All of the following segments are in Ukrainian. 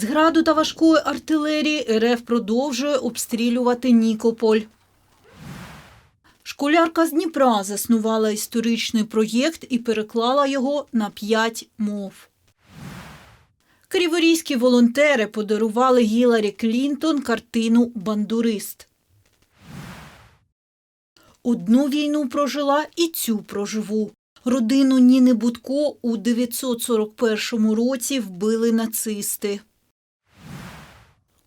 З граду та важкої артилерії РФ продовжує обстрілювати Нікополь. Школярка з Дніпра заснувала історичний проєкт і переклала його на п'ять мов. Криворізькі волонтери подарували Гіларі Клінтон картину Бандурист. Одну війну прожила і цю проживу. Родину Ніни Будко у 941 році вбили нацисти.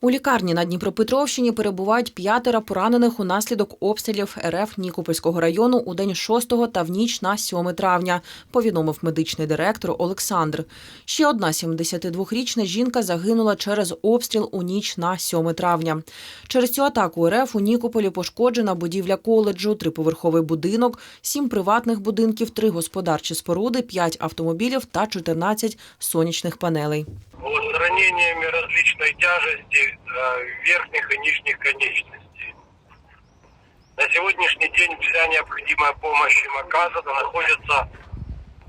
У лікарні на Дніпропетровщині перебувають п'ятеро поранених унаслідок обстрілів РФ Нікопольського району у день 6 та в ніч на 7 травня, повідомив медичний директор Олександр. Ще одна 72-річна жінка загинула через обстріл у ніч на 7 травня. Через цю атаку РФ у Нікополі пошкоджена будівля коледжу, триповерховий будинок, сім приватних будинків, три господарчі споруди, п'ять автомобілів та 14 сонячних панелей. Ранениями различной тяжести э, верхних и нижних конечностей. На сегодняшний день вся необходимая помощь им оказана, находится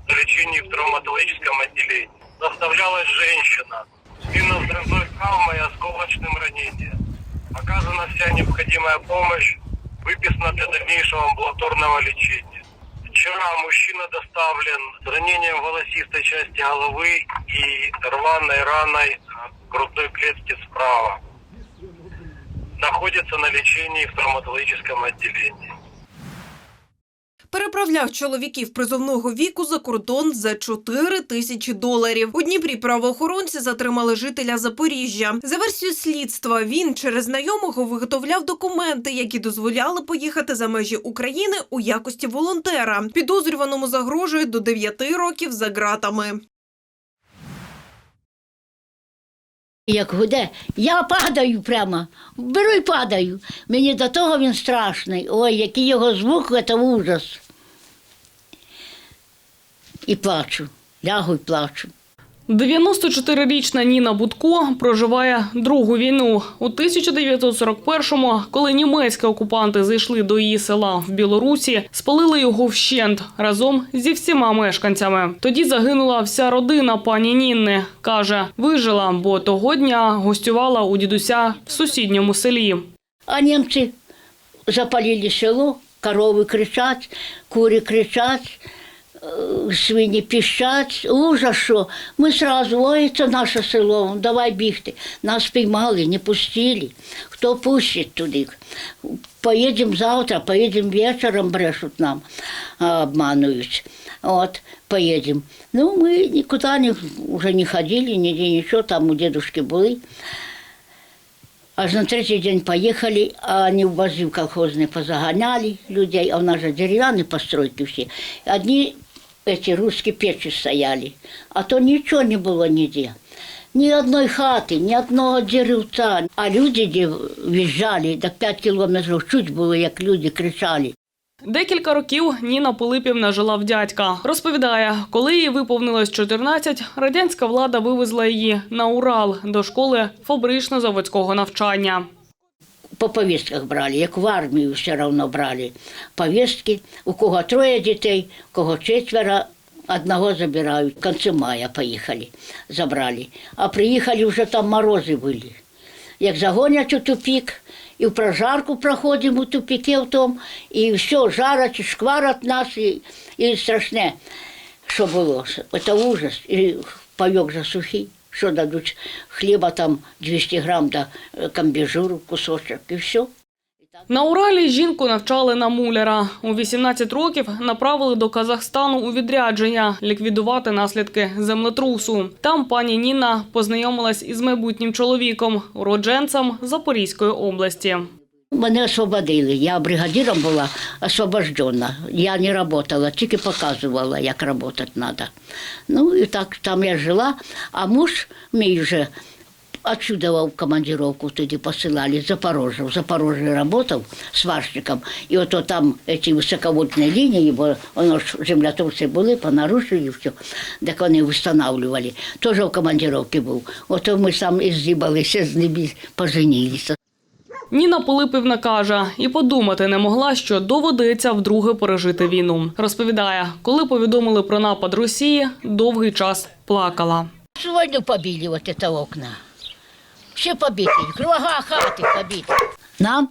в лечении в травматологическом отделении. Доставлялась женщина с минно-взрывной травмой и осколочным ранением. Оказана вся необходимая помощь, выписана для дальнейшего амбулаторного лечения. Вчера мужчина доставлен с ранением волосистой части головы и рваной раной э, грудной клетки справа. Находится на лечении в травматологическом отделении. Переправляв чоловіків призовного віку за кордон за 4 тисячі доларів. У Дніпрі правоохоронці затримали жителя Запоріжжя. За версією слідства, він через знайомого виготовляв документи, які дозволяли поїхати за межі України у якості волонтера. Підозрюваному загрожує до 9 років за ґратами. Як гуде, я падаю прямо, беру і падаю. Мені до того він страшний. Ой, який його звук, це ужас. І плачу, лягу і плачу. 94-річна Ніна Будко проживає другу війну. У 1941-му, коли німецькі окупанти зайшли до її села в Білорусі, спалили його вщент разом зі всіма мешканцями. Тоді загинула вся родина пані Нінни. Каже, вижила, бо того дня гостювала у дідуся в сусідньому селі. А німці запалили село, корови кричать, кури кричать, свині піщать. Ужас що. Ми сразу, ой, це наше село, давай бігти. Нас піймали, не пустили. Хто пустить туди? Поїдемо завтра, поїдемо вечором, брешуть нам, обманують. От, поїдемо. Ну, ми нікуди не, вже не ходили, ніде нічого, там у дедушки були. Аж на третій день поїхали, а вони в возів колхозні позаганяли людей, а в нас же дерев'яні постройки всі. Одні эти русські печі стояли, а то нічого не було ніде. Ні одної хати, ні одного деревця. А люди де в'їжджали до 5 кілометрів, чуть було, як люди кричали. Декілька років Ніна Пилипівна жила в дядька. Розповідає, коли їй виповнилось 14, радянська влада вивезла її на Урал до школи фабрично-заводського навчання. По повістках брали, як в армію все одно брали повістки. У кого троє дітей, у кого четверо, одного забирають. В кінці мая поїхали, забрали. А приїхали вже там морози були. Як загонять у тупік, і в прожарку проходимо у тупіки в тому, і все, жарять, шкварять нас, і, і страшне, що було. Це ужас. І пайок же сухий. Що дадуть хліба там 200 грам та камбіжуру, кусочок і все. На Уралі жінку навчали на муляра. У 18 років направили до Казахстану у відрядження ліквідувати наслідки землетрусу. Там пані Ніна познайомилась із майбутнім чоловіком, уродженцем Запорізької області. Мене освободили. Я бригадиром була освобождена. Я не працювала, тільки показувала, як працювати треба. Ну і так там я жила, а муж мій вже отсюда в командировку туди посилали, в Запорожжя. В Запорожжі працював сварщиком. І ото там ці високовольтні лінії, бо воно ж землетруси були, понарушили все, так вони встановлювали. Теж в командировці був. Ото ми сам і з'їбалися з ними, поженілися. Ніна Пилипівна каже, і подумати не могла, що доведеться вдруге пережити війну. Розповідає, коли повідомили про напад Росії, довгий час плакала. Сегодня побили вот это окна. Все побиті, круга хати побиті. Нам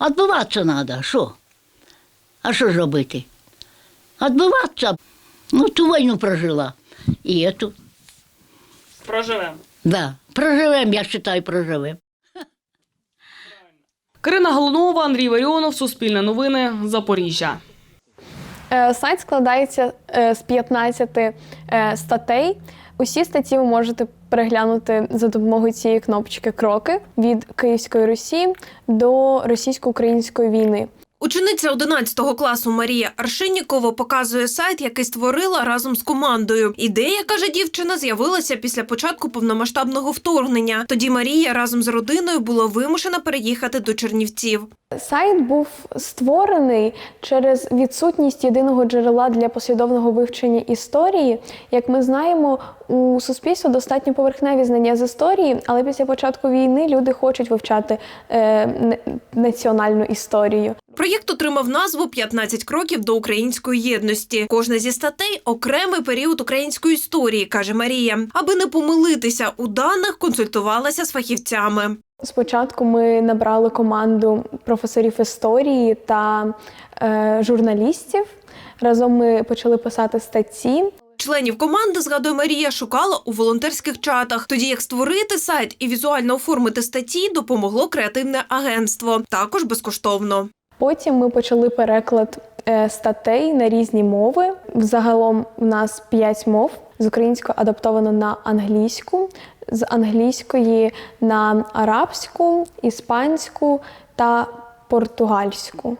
відбиватися треба, що? А що ж робити? Відбиватися. Ну, ту війну прожила. І эту. Проживемо. Да. Проживемо, я вважаю, проживемо. Карина Галунова, Андрій Варіонов, Суспільне новини, Запоріжжя. Е, Сайт складається е, з 15 е, статей. Усі статті ви можете переглянути за допомогою цієї кнопочки Кроки від Київської Русі до російсько-української війни. Учениця 11 класу Марія Аршинікова показує сайт, який створила разом з командою. Ідея, каже дівчина, з'явилася після початку повномасштабного вторгнення. Тоді Марія разом з родиною була вимушена переїхати до Чернівців. Сайт був створений через відсутність єдиного джерела для послідовного вивчення історії. Як ми знаємо, у суспільства достатньо поверхневі знання з історії, але після початку війни люди хочуть вивчати е, національну історію. Проєкт отримав назву «15 кроків до української єдності. Кожна зі статей окремий період української історії, каже Марія. Аби не помилитися у даних, консультувалася з фахівцями. Спочатку ми набрали команду професорів історії та е, журналістів. Разом ми почали писати статті. Членів команди, згадує Марія, шукала у волонтерських чатах. Тоді як створити сайт і візуально оформити статті, допомогло креативне агентство, також безкоштовно. Потім ми почали переклад е, статей на різні мови. Взагалом у нас п'ять мов. З української адаптовано на англійську, з англійської на арабську, іспанську та португальську.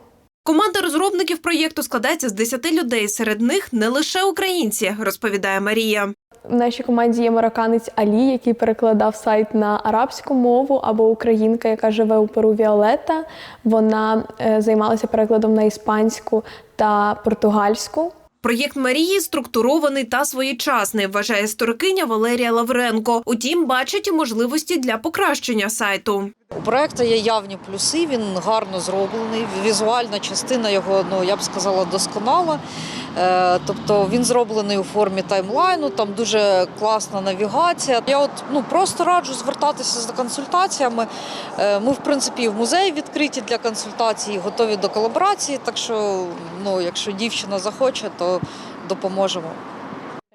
Команда розробників проєкту складається з 10 людей. Серед них не лише українці, розповідає Марія. В нашій команді є марокканець Алі, який перекладав сайт на арабську мову, або українка, яка живе у Перу Віолета. Вона е, займалася перекладом на іспанську та португальську. Проєкт Марії структурований та своєчасний, вважає історикиня Валерія Лавренко. Утім, бачить можливості для покращення сайту. У проекту є явні плюси. Він гарно зроблений. Візуальна частина його, ну я б сказала, досконала. Е, тобто він зроблений у формі таймлайну. Там дуже класна навігація. Я от ну просто раджу звертатися за консультаціями. Е, ми, в принципі, в музеї відкриті для консультацій, готові до колаборації. Так що, ну, якщо дівчина захоче, то допоможемо.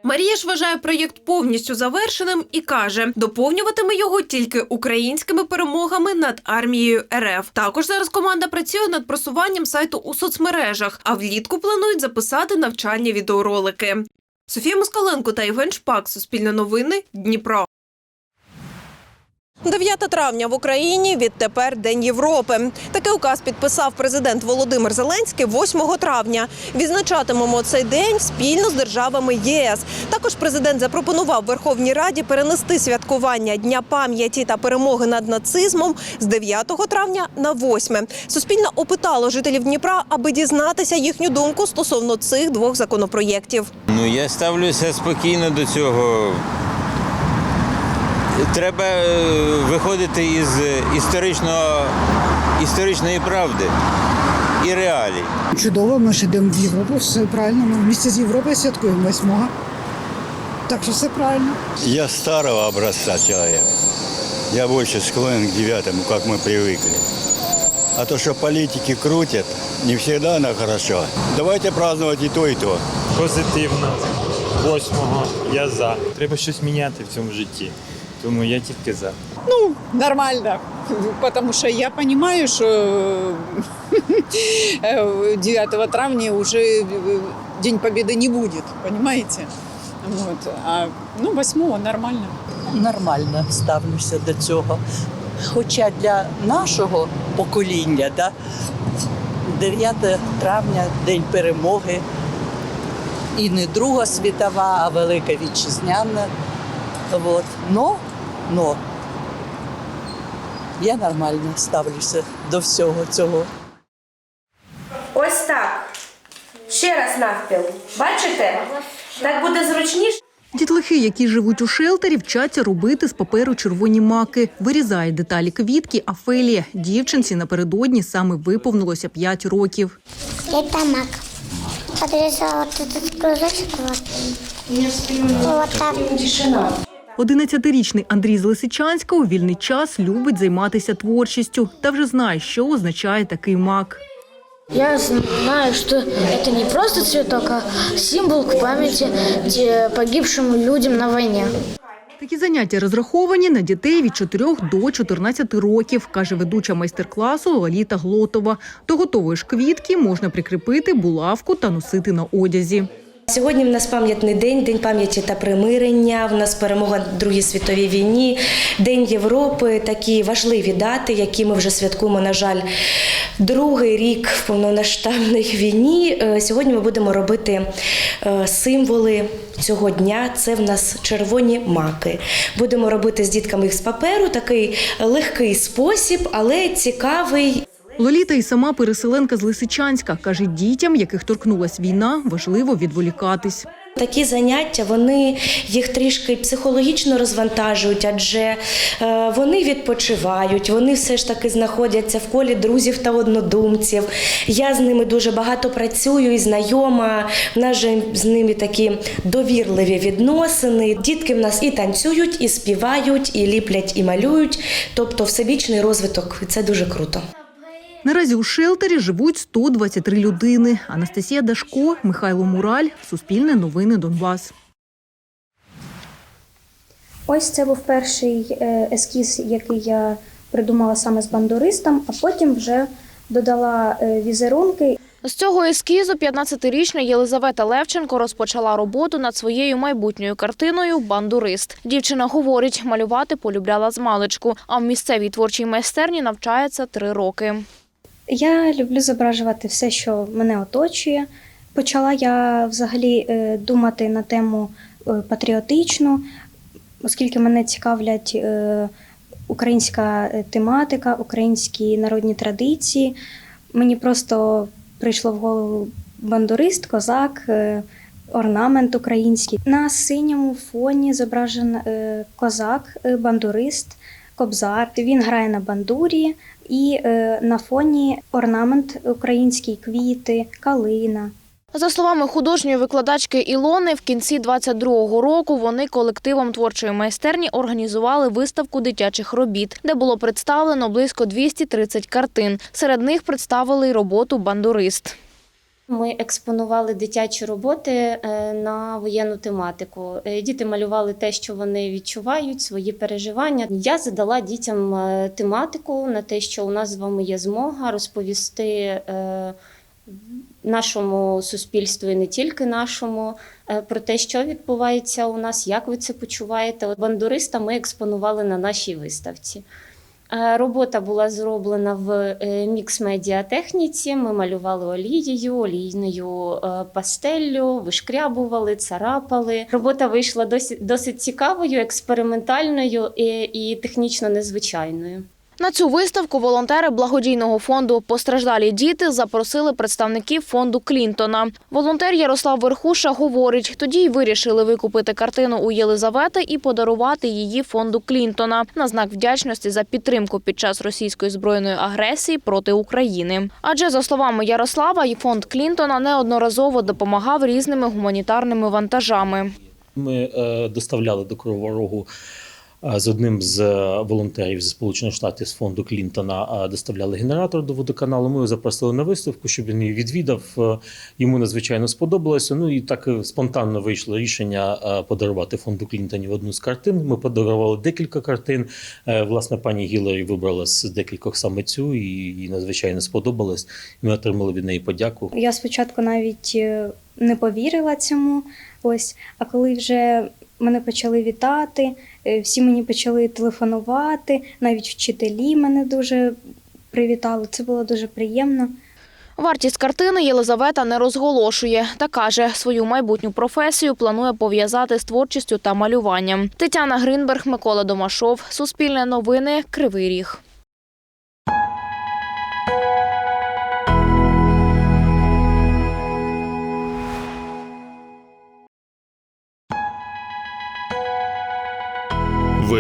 Марія ж вважає проєкт повністю завершеним і каже, доповнюватиме його тільки українськими перемогами над армією РФ. Також зараз команда працює над просуванням сайту у соцмережах, а влітку планують записати навчальні відеоролики. Софія Москаленко та Євген Шпак. Суспільне новини. Дніпро. 9 травня в Україні відтепер День Європи. Такий указ підписав президент Володимир Зеленський 8 травня. Відзначатимемо цей день спільно з державами ЄС. Також президент запропонував Верховній Раді перенести святкування Дня пам'яті та перемоги над нацизмом з 9 травня на 8. Суспільне опитало жителів Дніпра, аби дізнатися їхню думку стосовно цих двох законопроєктів. Ну, я ставлюся спокійно до цього. Треба е, виходити із історичного, історичної правди і реалій. Чудово, ми ж йдемо в Європу, все правильно. Ми в місті з Європи святкуємо 8 Так що все правильно. Я старого образца человек. Я больше склонен к девятому, как мы привыкли. А то, что политики крутят, не всегда оно хорошо. Давайте праздновать и то, и то. позитивно. Восьмого я за. Треба щось міняти в цьому житті. Тому я тільки за. Нормально. Потому что я понимаю, что э, 9 травня уже э, День Победы не будет, понимаете? Вот. А ну, 8 нормально. нормально ставлюся до цього. Хоча для нашого покоління, да, 9 травня День перемоги, і не Друга світова, а Велика Вітчизняна. От. Но, но я нормально ставлюся до всього цього. Ось так. Ще раз навпіл. Бачите? Так буде зручніше. Дітлахи, які живуть у шелтері, вчаться робити з паперу червоні маки. Вирізає деталі квітки, а Фелія. Дівчинці напередодні саме виповнилося 5 років. Это мак. Подрезала вот этот кружочек вот. Вот так. 11-річний Андрій з Лисичанська у вільний час любить займатися творчістю та вже знає, що означає такий мак. Я знаю, что это не просто цветок, а символ к памяти погибшим людям на войне. Такі заняття розраховані на дітей від 4 до 14 років, каже ведуча майстер-класу Лаліта Глотова. До готової ж квітки можна прикріпити булавку та носити на одязі. Сьогодні в нас пам'ятний день, день пам'яті та примирення. В нас перемога в Другій світовій війні, День Європи. Такі важливі дати, які ми вже святкуємо, на жаль, другий рік в повномасштабній війні. Е, Сьогодні ми будемо робити е, символи цього дня. Це в нас червоні маки. Будемо робити з дітками їх з паперу. Такий легкий спосіб, але цікавий. Лоліта і сама переселенка з Лисичанська каже, дітям, яких торкнулась війна, важливо відволікатись. Такі заняття вони їх трішки психологічно розвантажують, адже е, вони відпочивають, вони все ж таки знаходяться в колі друзів та однодумців. Я з ними дуже багато працюю і знайома. В нас же з ними такі довірливі відносини. Дітки в нас і танцюють, і співають, і ліплять, і малюють. Тобто всебічний розвиток. Це дуже круто. Наразі у шелтері живуть 123 людини. Анастасія Дашко, Михайло Мураль, Суспільне новини Донбас. Ось це був перший е, ескіз, який я придумала саме з бандуристом, а потім вже додала е, візерунки. З цього ескізу 15-річна Єлизавета Левченко розпочала роботу над своєю майбутньою картиною Бандурист. Дівчина говорить, малювати полюбляла з маличку, а в місцевій творчій майстерні навчається три роки. Я люблю зображувати все, що мене оточує. Почала я взагалі е, думати на тему е, патріотичну, оскільки мене цікавлять е, українська тематика, українські народні традиції. Мені просто прийшло в голову бандурист, козак, орнамент український. На синьому фоні зображен козак, бандурист, кобзар. Він грає на бандурі, і е, на фоні орнамент український, квіти, калина. За словами художньої викладачки Ілони, в кінці 22-го року вони колективом творчої майстерні організували виставку дитячих робіт, де було представлено близько 230 картин. Серед них представили й роботу Бандурист. Ми експонували дитячі роботи е, на воєнну тематику. Е, Діти малювали те, що вони відчувають, свої переживання. Я задала дітям е, тематику на те, що у нас з вами є змога розповісти нашому суспільству і не тільки нашому про те, що відбувається у нас, як ви це почуваєте. Бандуриста ми експонували на нашій виставці. Е, Робота була зроблена в е, мікс-медіатехніці. Ми малювали олією, олійною е, пастеллю, вишкрябували, царапали. Робота вийшла досить, досить цікавою, експериментальною і, і технічно незвичайною. На цю виставку волонтери благодійного фонду Постраждалі діти запросили представників фонду Клінтона. Волонтер Ярослав Верхуша говорить, тоді й вирішили викупити картину у Єлизавети і подарувати її фонду Клінтона на знак вдячності за підтримку під час російської збройної агресії проти України. Адже за словами Ярослава, і фонд Клінтона неодноразово допомагав різними гуманітарними вантажами. Ми е, доставляли до Кривого Рогу з одним з е, волонтерів зі Сполучених Штатів з фонду Клінтона. Доставляли генератор до водоканалу. Ми його запросили на виставку, щоб він її відвідав. Е, Йому надзвичайно сподобалося. Ну і так е, спонтанно вийшло рішення подарувати фонду Клінтонів одну з картин. Ми подарували декілька картин. Власне, пані Гіларі вибрала з декількох саме цю, і їй надзвичайно сподобалось. Ми отримали від неї подяку. Я спочатку навіть не повірила цьому. Ось, а коли вже мене почали вітати, е, всі мені почали телефонувати, навіть вчителі мене дуже привітали. Це було дуже приємно. Вартість картини Єлизавета не розголошує та каже, свою майбутню професію планує пов'язати з творчістю та малюванням. Тетяна Гринберг, Микола Домашов, Суспільне новини, Кривий Ріг.